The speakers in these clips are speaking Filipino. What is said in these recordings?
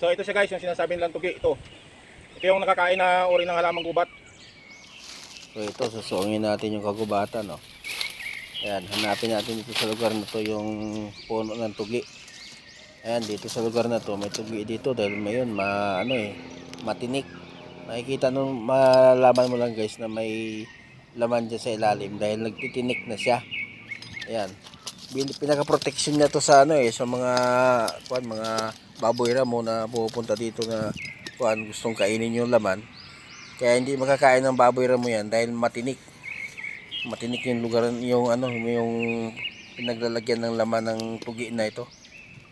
So ito siya guys, yung sinasabing lantugi ito. Ito yung nakakain na uri ng halamang gubat. So ito, susungin natin yung kagubatan, no. Ayan, hanapin natin dito sa lugar na to yung puno ng tugi. Ayan, dito sa lugar na to, may tugi dito dahil mayon, ma, ano eh, matinik. Makikita nung, malalaman mo lang guys na may laman dyan sa ilalim dahil nagtitinik na siya. Ayan. Pinaka-protection niya to sa ano eh, sa mga, kuan, mga baboy ramo na pupunta dito na, kuan, gustong kainin yung laman. Kaya hindi makakain ng baboy ramo yan dahil matinik. Matinik yung lugar, yung ano, yung pinaglalagyan ng laman ng tugi na ito.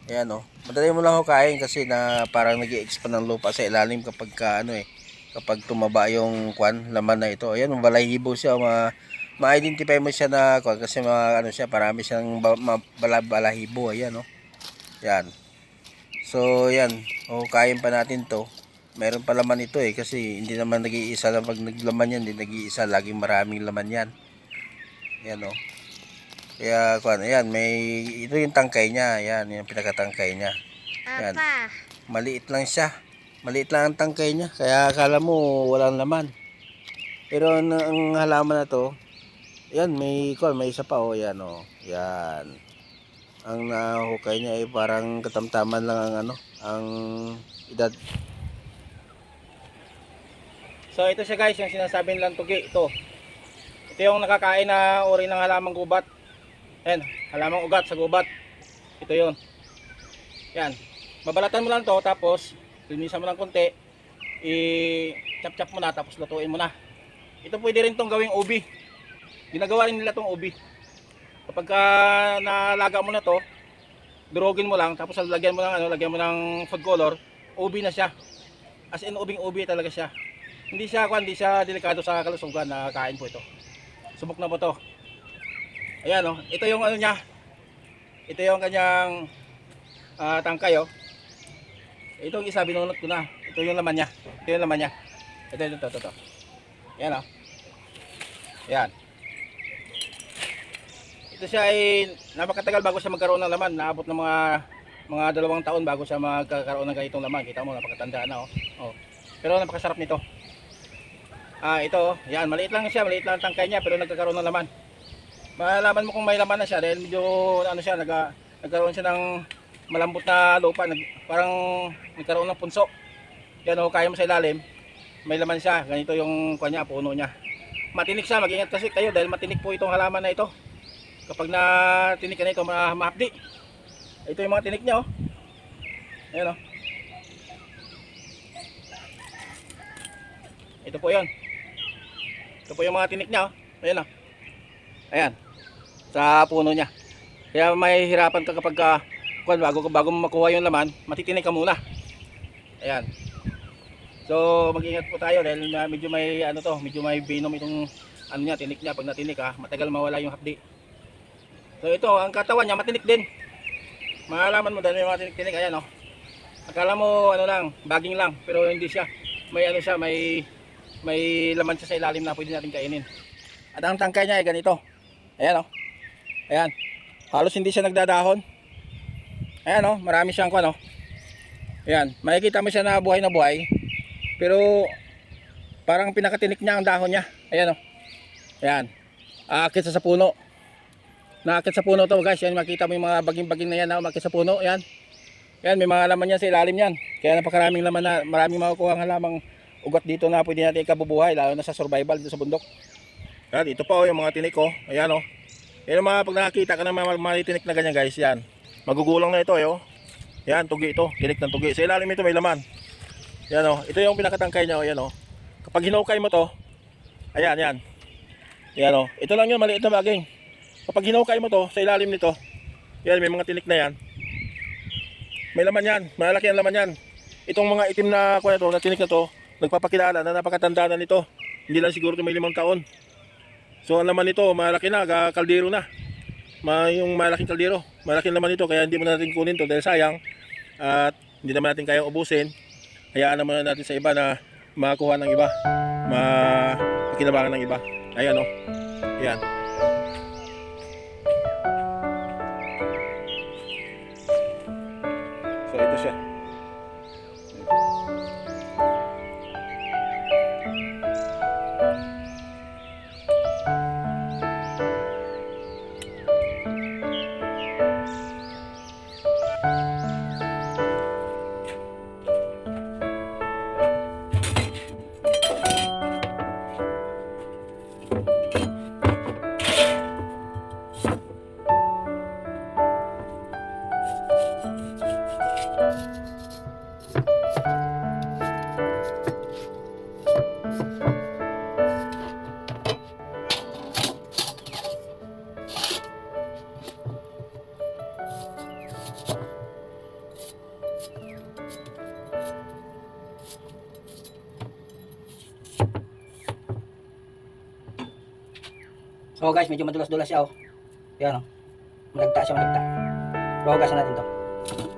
Ayan oh. Madali mo lang ako kain kasi na parang nag expand ng lupa sa ilalim kapag ka, ano eh, kapag tumaba yung kwan, laman na ito. Ayan, balahibo siya, ma ma-identify mo siya na kasi mga ano siya, parami siyang ba, ma, bala, balahibo. Ayan oh. Yan. So, yan. O, kain pa natin to meron pa laman ito eh kasi hindi naman nag-iisa lang. Pag naglaman yan hindi nag-iisa. Laging maraming laman yan. Yan o kaya kuan ayan may ito yung tangkay niya. Yan yung pinakatangkay niya. Yan Apa. maliit lang siya. Maliit lang ang tangkay niya. Kaya akala mo walang laman. Pero ang, ang halaman na to yan may kuan may isa pa oh. Yan oh. Yan ang nahukay niya ay parang katamtaman lang ang ano ang edad So ito siya guys, yung sinasabing lantugi ito. Ito yung nakakain na uri ng halamang gubat. Ayan, halamang ugat sa gubat. Ito yun. Yan. Babalatan mo lang to tapos linisan mo lang konti. I-chop-chop mo na tapos lutuin mo na. Ito pwede rin tong gawing ubi. Ginagawa rin nila tong ubi. Kapag ka nalaga mo na to, durugin mo lang tapos lagyan mo ng ano, lagyan mo ng food color, ubi na siya. As in ubing ubi talaga siya. Hindi siya kwan, hindi siya delikado sa kalusugan na kain po ito. Subok na po to. Ayan oh, ito yung ano niya. Ito yung kanyang ah, tangkay oh. Ito yung isa binunot ko na. Ito yung laman niya. Ito yung laman niya. Ito ito ito. ito. Ayan oh. Ayan. Ito siya ay napakatagal bago siya magkaroon ng laman. Naabot ng mga mga dalawang taon bago siya magkakaroon ng ganitong laman. Kita mo napakatanda na oh. oh. Pero napakasarap nito. Ah, ito, yan, maliit lang siya, maliit lang ang tangkay niya pero nagkakaroon ng laman. Malalaman mo kung may laman na siya dahil medyo ano siya, naga, nagkaroon siya ng malambot na lupa, nag, parang nagkaroon ng punso. Yan oh, kaya mo sa ilalim, may laman siya, ganito yung kanya, puno niya. Matinik siya, mag-ingat kasi kayo dahil matinik po itong halaman na ito. Kapag na tinik na ito, ma mahapdi. Ito yung mga tinik niya oh. Ayan oh. Ito po 'yon. Ito po yung mga tinik niya, oh. Ayan, oh. Ayan. Sa puno niya. Kaya may hirapan ka kapag ka, bago, bago mo makuha yung laman, matitinig ka muna. Ayan. So, mag-ingat po tayo dahil medyo may ano to, medyo may venom itong ano niya, tinik niya. Pag natinik ha, matagal mawala yung hapdi. So, ito, ang katawan niya matinik din. Malalaman mo dahil may mga tinik-tinik. Ayan, oh. Akala mo, ano lang, baging lang. Pero hindi siya. May ano siya, may may laman siya sa ilalim na pwede natin kainin. At ang tangkay niya ay ganito. Ayan o. Oh. Ayan. Halos hindi siya nagdadahon. Ayan o. Oh. Marami siyang kwan o. Ayan. Makikita mo siya na buhay na buhay. Pero parang pinakatinik niya ang dahon niya. Ayan o. Oh. Ayan. Aakit sa puno. Naakit sa puno to guys. Yan makita mo yung mga baging-baging na yan. na Umakit sa puno. Ayan. Ayan. May mga laman yan sa ilalim yan. Kaya napakaraming laman na maraming makukuha ang halamang ugat dito na pwede natin ikabubuhay lalo na sa survival dito sa bundok. Yan, ito pa oh, yung mga tinik ko. Ayan oh. Yan mga pag nakakita ka ng mga malitinik na ganyan guys, yan. Magugulang na ito eh oh. Yan, tugi ito, tinik ng tugi. Sa ilalim ito may laman. Yan oh, ito yung pinakatangkay niya oh, yan oh. Kapag hinukay mo to, ayan, yan. Yan oh, ito lang yun, maliit na baging. Kapag hinukay mo to, sa ilalim nito, yan, may mga tinik na yan. May laman yan, malaki ang laman yan. Itong mga itim na kuya to, na tinik na to, nagpapakilala na napakatanda na nito. Hindi lang siguro may limang taon. So ang laman nito, malaki na, kaldero na. Ma yung malaking kaldero, malaking laman nito kaya hindi mo na natin kunin to dahil sayang at hindi naman natin kayang ubusin. Hayaan naman natin sa iba na makakuha ng iba, makinabangan ng iba. Ayan o. Ayan. So guys, medyo madulas-dulas siya oh. Yan oh. Malagta siya, malagta. Pero so, hugasan natin to.